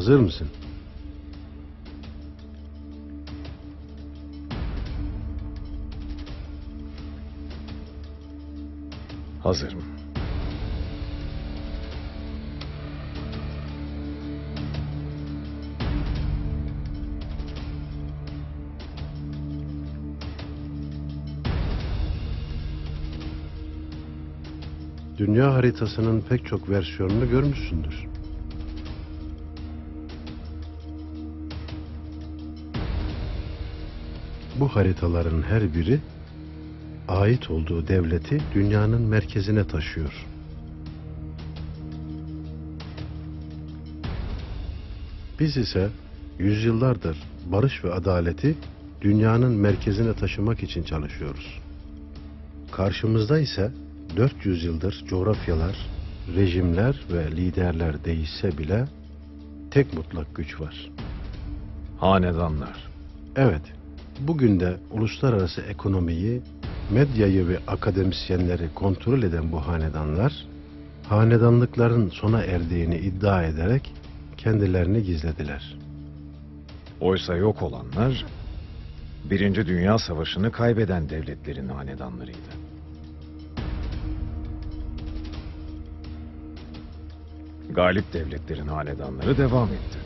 Hazır mısın? Hazırım. Dünya haritasının pek çok versiyonunu görmüşsündür. Bu haritaların her biri ait olduğu devleti dünyanın merkezine taşıyor. Biz ise yüzyıllardır barış ve adaleti dünyanın merkezine taşımak için çalışıyoruz. Karşımızda ise 400 yıldır coğrafyalar, rejimler ve liderler değişse bile tek mutlak güç var. Hanedanlar. Evet, bugün de uluslararası ekonomiyi, medyayı ve akademisyenleri kontrol eden bu hanedanlar, hanedanlıkların sona erdiğini iddia ederek kendilerini gizlediler. Oysa yok olanlar, Birinci Dünya Savaşı'nı kaybeden devletlerin hanedanlarıydı. Galip devletlerin hanedanları devam etti.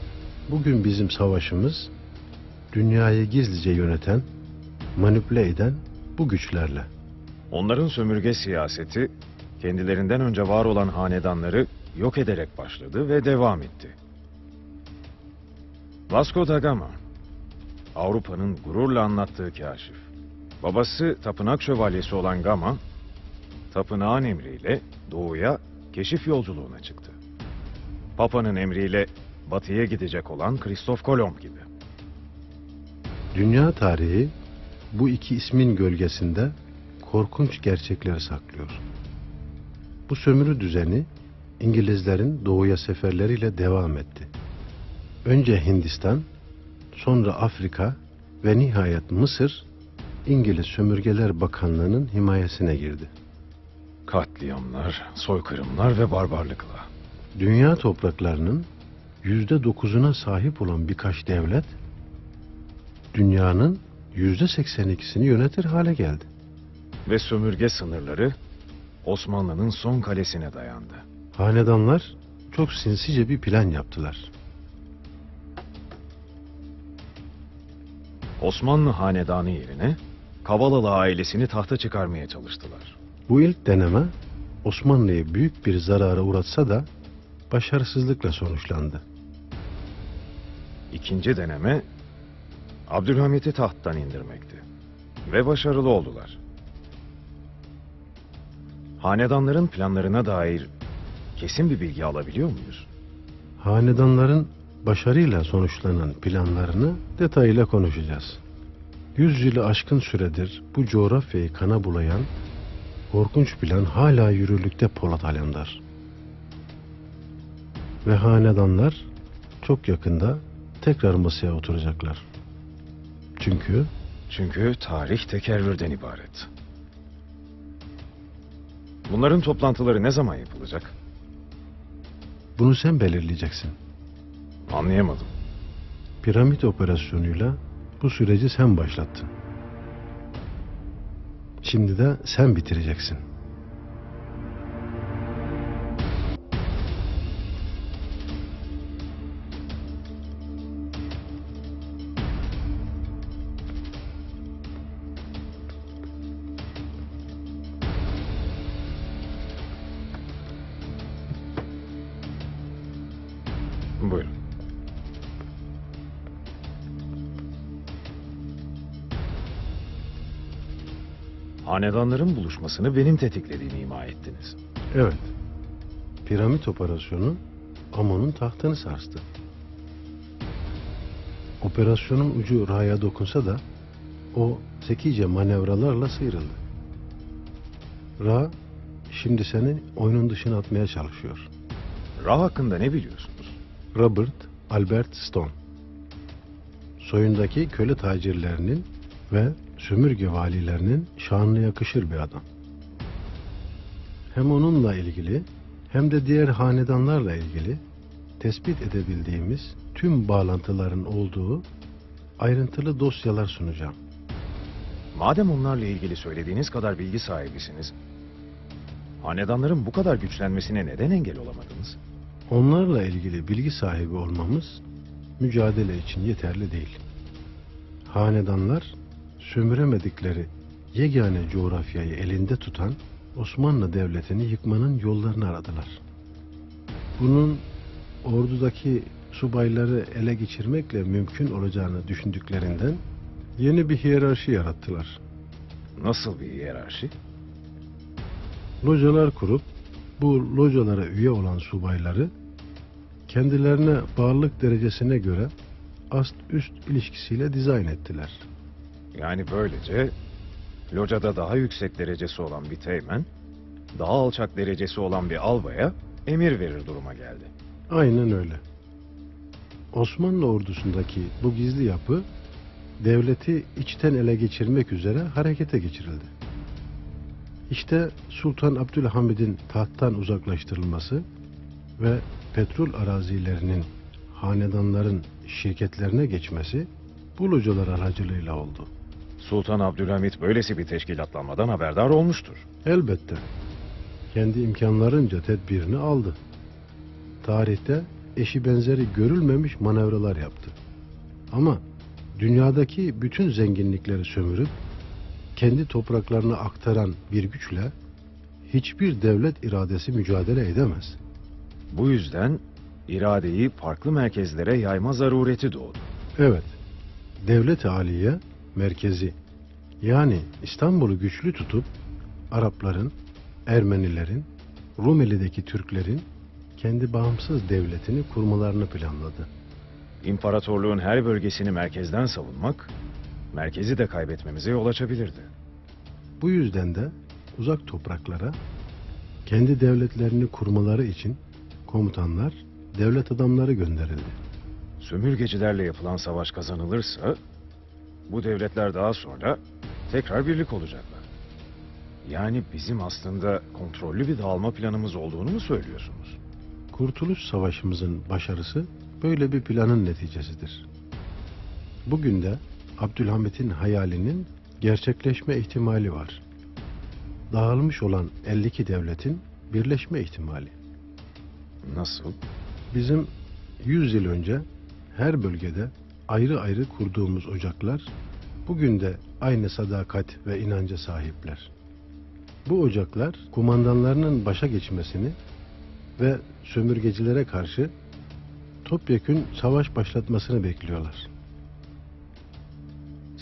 Bugün bizim savaşımız, dünyayı gizlice yöneten, manipüle eden bu güçlerle. Onların sömürge siyaseti, kendilerinden önce var olan hanedanları yok ederek başladı ve devam etti. Vasco da Gama, Avrupa'nın gururla anlattığı kaşif. Babası tapınak şövalyesi olan Gama, tapınağın emriyle doğuya keşif yolculuğuna çıktı. Papa'nın emriyle batıya gidecek olan Kristof Kolomb gibi. Dünya tarihi bu iki ismin gölgesinde korkunç gerçekleri saklıyor. Bu sömürü düzeni İngilizlerin doğuya seferleriyle devam etti. Önce Hindistan, sonra Afrika ve nihayet Mısır İngiliz Sömürgeler Bakanlığı'nın himayesine girdi. Katliamlar, soykırımlar ve barbarlıkla. Dünya topraklarının yüzde dokuzuna sahip olan birkaç devlet dünyanın yüzde seksen ikisini yönetir hale geldi. ve sömürge sınırları Osmanlı'nın son kalesine dayandı. Hanedanlar çok sinsice bir plan yaptılar. Osmanlı hanedanı yerine Kavalalı ailesini tahta çıkarmaya çalıştılar. Bu ilk deneme Osmanlı'yı büyük bir zarara uğratsa da başarısızlıkla sonuçlandı. İkinci deneme Abdülhamit'i tahttan indirmekti. Ve başarılı oldular. Hanedanların planlarına dair kesin bir bilgi alabiliyor muyuz? Hanedanların başarıyla sonuçlanan planlarını detayıyla konuşacağız. Yüz yılı aşkın süredir bu coğrafyayı kana bulayan korkunç plan hala yürürlükte Polat Alemdar. Ve hanedanlar çok yakında tekrar masaya oturacaklar. Çünkü Çünkü tarih tekerrürden ibaret. Bunların toplantıları ne zaman yapılacak? bunu sen belirleyeceksin. Anlayamadım. Piramit operasyonuyla bu süreci sen başlattın. Şimdi de sen bitireceksin. Buyurun. Hanedanların buluşmasını benim tetiklediğimi ima ettiniz. Evet. Piramit operasyonu Amon'un tahtını sarstı. Operasyonun ucu Ra'ya dokunsa da o zekice manevralarla sıyrıldı. Ra şimdi seni oyunun dışına atmaya çalışıyor. Ra hakkında ne biliyorsunuz? Robert Albert Stone. Soyundaki köle tacirlerinin ve sömürge valilerinin şanına yakışır bir adam. Hem onunla ilgili hem de diğer hanedanlarla ilgili tespit edebildiğimiz tüm bağlantıların olduğu ayrıntılı dosyalar sunacağım. Madem onlarla ilgili söylediğiniz kadar bilgi sahibisiniz, hanedanların bu kadar güçlenmesine neden engel olamadınız? Onlarla ilgili bilgi sahibi olmamız mücadele için yeterli değil. Hanedanlar sömüremedikleri yegane coğrafyayı elinde tutan Osmanlı Devleti'ni yıkmanın yollarını aradılar. Bunun ordudaki subayları ele geçirmekle mümkün olacağını düşündüklerinden yeni bir hiyerarşi yarattılar. Nasıl bir hiyerarşi? Localar kurup bu localara üye olan subayları kendilerine bağlılık derecesine göre ast-üst ilişkisiyle dizayn ettiler. Yani böylece locada daha yüksek derecesi olan bir teğmen, daha alçak derecesi olan bir albaya emir verir duruma geldi. Aynen öyle. Osmanlı ordusundaki bu gizli yapı devleti içten ele geçirmek üzere harekete geçirildi. İşte Sultan Abdülhamid'in tahttan uzaklaştırılması ve petrol arazilerinin hanedanların şirketlerine geçmesi bu localar aracılığıyla oldu. Sultan Abdülhamit böylesi bir teşkilatlanmadan haberdar olmuştur. Elbette kendi imkanlarınca tedbirini aldı. Tarihte eşi benzeri görülmemiş manevralar yaptı. Ama dünyadaki bütün zenginlikleri sömürüp kendi topraklarına aktaran bir güçle hiçbir devlet iradesi mücadele edemez. Bu yüzden iradeyi farklı merkezlere yayma zarureti doğdu. Evet, devlet aliye merkezi yani İstanbul'u güçlü tutup Arapların, Ermenilerin, Rumeli'deki Türklerin kendi bağımsız devletini kurmalarını planladı. İmparatorluğun her bölgesini merkezden savunmak, merkezi de kaybetmemize yol açabilirdi. Bu yüzden de uzak topraklara kendi devletlerini kurmaları için komutanlar, devlet adamları gönderildi. Sömürgecilerle yapılan savaş kazanılırsa, bu devletler daha sonra tekrar birlik olacaklar. Yani bizim aslında kontrollü bir dağılma planımız olduğunu mu söylüyorsunuz? Kurtuluş Savaşımızın başarısı böyle bir planın neticesidir. Bugün de Abdülhamit'in hayalinin gerçekleşme ihtimali var. Dağılmış olan 52 devletin birleşme ihtimali. Nasıl? Bizim 100 yıl önce her bölgede ayrı ayrı kurduğumuz ocaklar bugün de aynı sadakat ve inanca sahipler. Bu ocaklar kumandanlarının başa geçmesini ve sömürgecilere karşı topyekün savaş başlatmasını bekliyorlar.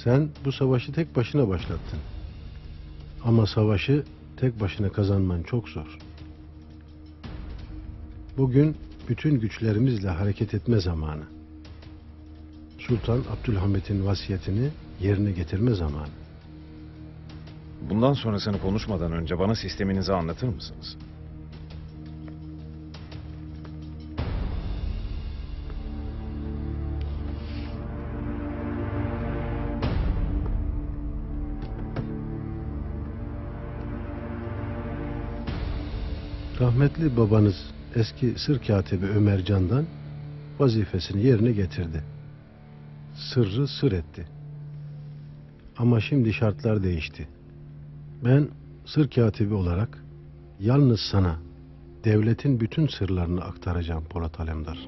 Sen bu savaşı tek başına başlattın. Ama savaşı tek başına kazanman çok zor. Bugün bütün güçlerimizle hareket etme zamanı. Sultan Abdülhamit'in vasiyetini yerine getirme zamanı. Bundan sonrasını konuşmadan önce bana sisteminizi anlatır mısınız? Rahmetli babanız eski sır katibi Ömer Can'dan vazifesini yerine getirdi. Sırrı sır etti. Ama şimdi şartlar değişti. Ben sır katibi olarak yalnız sana devletin bütün sırlarını aktaracağım Polat Alemdar.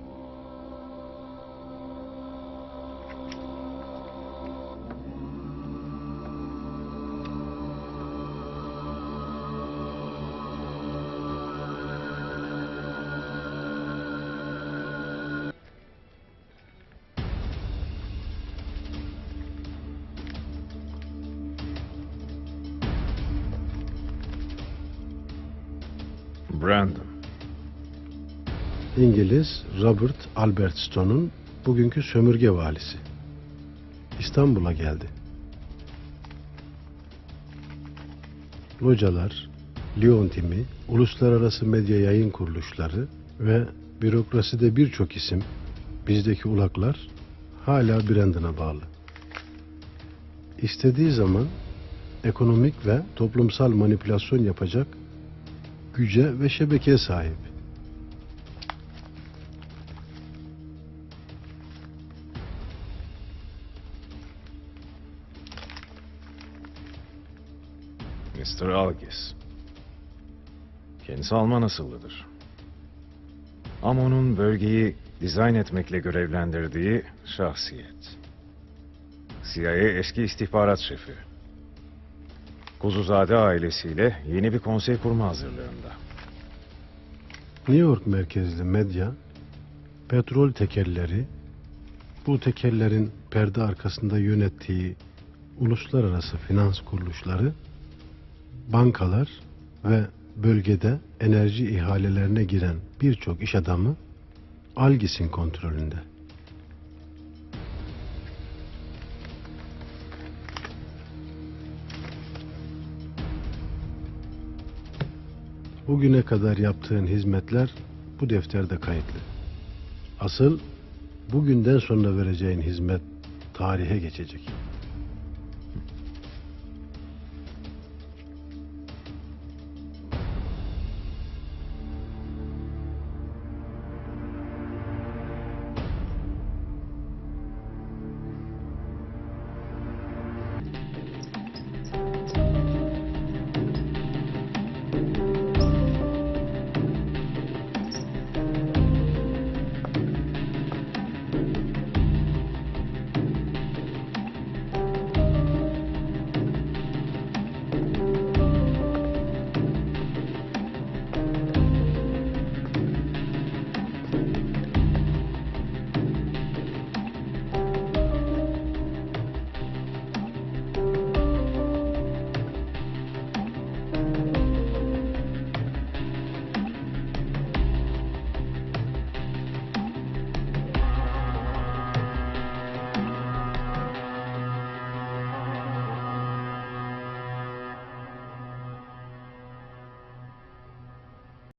Brandon. İngiliz Robert Albertstone'un bugünkü sömürge valisi. İstanbul'a geldi. Localar, Lyon timi, uluslararası medya yayın kuruluşları ve bürokraside birçok isim, bizdeki ulaklar hala Brandon'a bağlı. İstediği zaman ekonomik ve toplumsal manipülasyon yapacak güce ve şebekeye sahip. Mr. Algis. Kendisi Alman asıllıdır. Ama onun bölgeyi dizayn etmekle görevlendirdiği şahsiyet. CIA eski istihbarat şefi. Kuzuzade ailesiyle yeni bir konsey kurma hazırlığında. New York merkezli medya, petrol tekelleri, bu tekellerin perde arkasında yönettiği uluslararası finans kuruluşları, bankalar ve bölgede enerji ihalelerine giren birçok iş adamı Algis'in kontrolünde. Bugüne kadar yaptığın hizmetler bu defterde kayıtlı. Asıl bugünden sonra vereceğin hizmet tarihe geçecek.